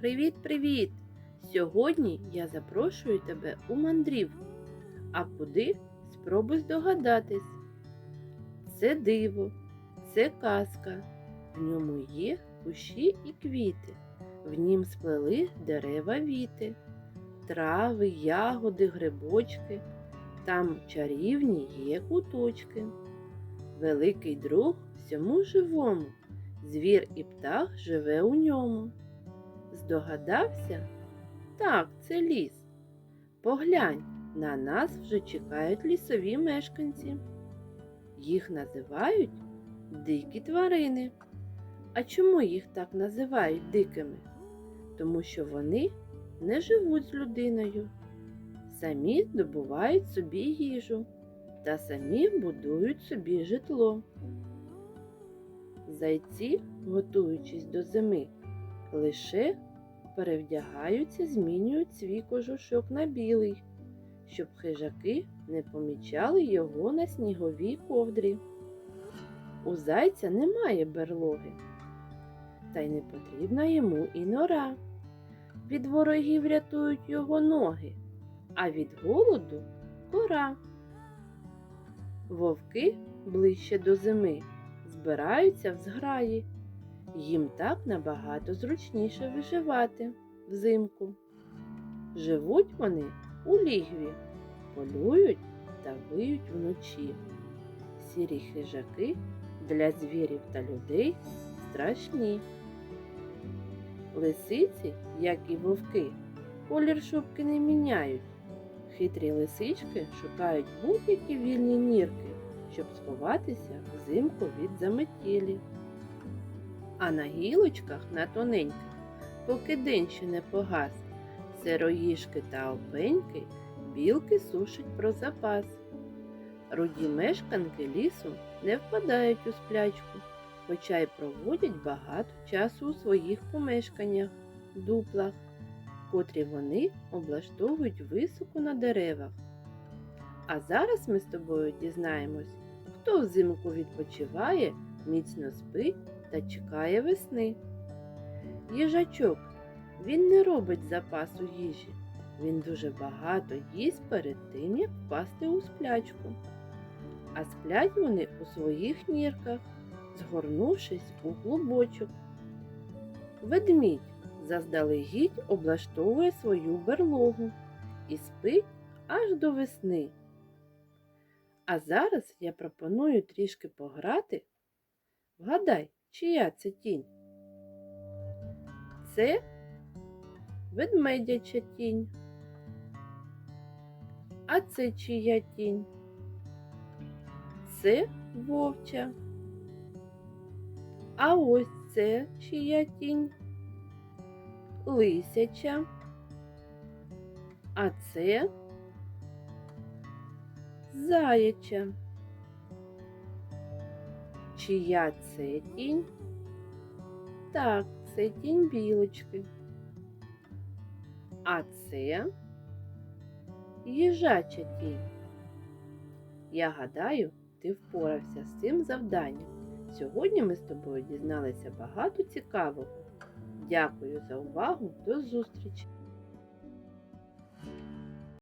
Привіт-привіт! Сьогодні я запрошую тебе у мандрівку. А куди? Спробуй здогадатись. Це диво, це казка. В ньому є кущі і квіти. В нім сплели дерева віти, трави, ягоди, грибочки. Там чарівні є куточки. Великий друг всьому живому. Звір і птах живе у ньому. Здогадався? Так, це ліс. Поглянь, на нас вже чекають лісові мешканці. Їх називають дикі тварини. А чому їх так називають дикими? Тому що вони не живуть з людиною, самі добувають собі їжу та самі будують собі житло. Зайці, готуючись до зими, лише перевдягаються, змінюють свій кожушок на білий, щоб хижаки не помічали його на сніговій ковдрі. У зайця немає берлоги, та й не потрібна йому і нора. Від ворогів рятують його ноги, а від голоду кора. Вовки ближче до зими збираються в зграї. Їм так набагато зручніше виживати взимку. Живуть вони у лігві, полюють та виють вночі. Сірі хижаки для звірів та людей страшні. Лисиці, як і вовки, колір шубки не міняють. Хитрі лисички шукають будь-які вільні нірки, щоб сховатися взимку від заметілі. А на гілочках на тоненьких, поки день ще не погас, сироїшки та опеньки білки сушать про запас. Руді мешканки лісу не впадають у сплячку, хоча й проводять багато часу у своїх помешканнях, дуплах, котрі вони облаштовують високо на деревах. А зараз ми з тобою дізнаємось, хто взимку відпочиває, міцно спить та чекає весни. Їжачок, він не робить запасу їжі. Він дуже багато їсть перед тим, як впасти у сплячку. А сплять вони у своїх нірках, згорнувшись у клубочок. Ведмідь заздалегідь облаштовує свою берлогу і спить аж до весни. А зараз я пропоную трішки пограти. Вгадай, чия це тінь? Це ведмедяча тінь. А це чия тінь? Це вовча. А ось це чия тінь? Лисяча. А це заяча. Чия це тінь? Так, це тінь білочки. А це їжача тінь. Я гадаю, ти впорався з цим завданням. Сьогодні ми з тобою дізналися багато цікавого. Дякую за увагу. До зустрічі!